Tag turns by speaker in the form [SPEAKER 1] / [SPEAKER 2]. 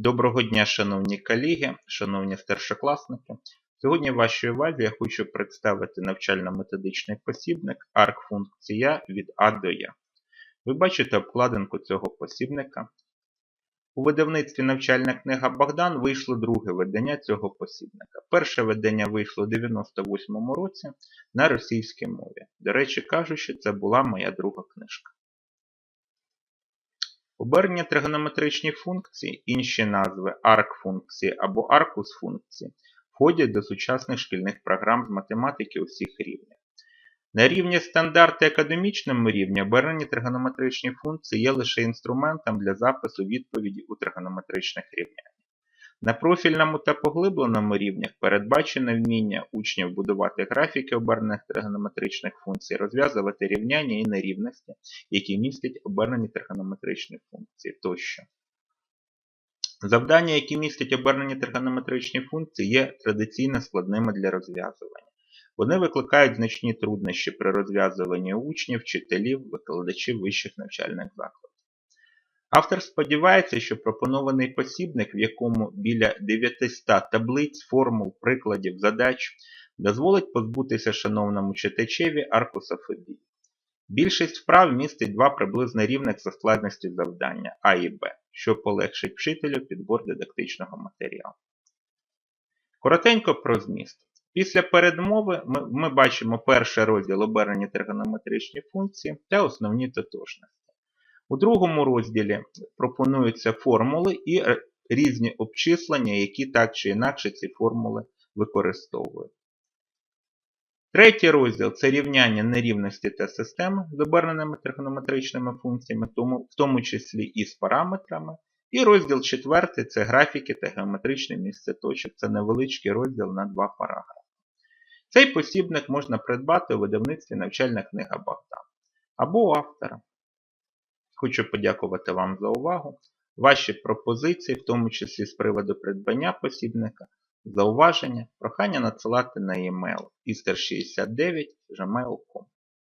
[SPEAKER 1] Доброго дня, шановні колеги, шановні старшокласники. Сьогодні вашій увазі я хочу представити навчально-методичний посібник ARC-функція від А до Я. Ви бачите обкладинку цього посібника. У видавництві навчальна книга Богдан вийшло друге видання цього посібника. Перше видання вийшло у 98 році на російській мові. До речі, кажучи, це була моя друга книжка. Обернення тригонометричних функції, інші назви ARC-функції або ARCUS-функції входять до сучасних шкільних програм з математики усіх рівнів. На рівні стандарти академічному рівні обернені тригонометричні функції є лише інструментом для запису відповіді у тригонометричних рівняннях. На профільному та поглибленому рівнях передбачено вміння учнів будувати графіки обернених тригонометричних функцій, розв'язувати рівняння і нерівності, які містять обернені тригонометричні функції тощо. Завдання, які містять обернені тригонометричні функції, є традиційно складними для розв'язування. Вони викликають значні труднощі при розв'язуванні учнів, вчителів, викладачів вищих навчальних закладів. Автор сподівається, що пропонований посібник, в якому біля 900 таблиць, формул, прикладів, задач, дозволить позбутися шановному читачеві аркусофобії. Більшість вправ містить два приблизно рівних за складністю завдання А і Б, що полегшить вчителю підбор дидактичного матеріалу. Коротенько про зміст. Після передмови ми, ми бачимо перший розділ обернені тригонометричні функції та основні тотожності. У другому розділі пропонуються формули і різні обчислення, які так чи інакше ці формули використовують. Третій розділ це рівняння нерівності та системи з оберненими тригонометричними функціями, в тому числі і з параметрами. І розділ четвертий це графіки та геометричне місце точок. Це невеличкий розділ на два параграфи. Цей посібник можна придбати у видавництві навчальна книга Богдан або у автора. Хочу подякувати вам за увагу. Ваші пропозиції, в тому числі з приводу придбання посібника, зауваження, прохання надсилати на e-mail ister69gmail.com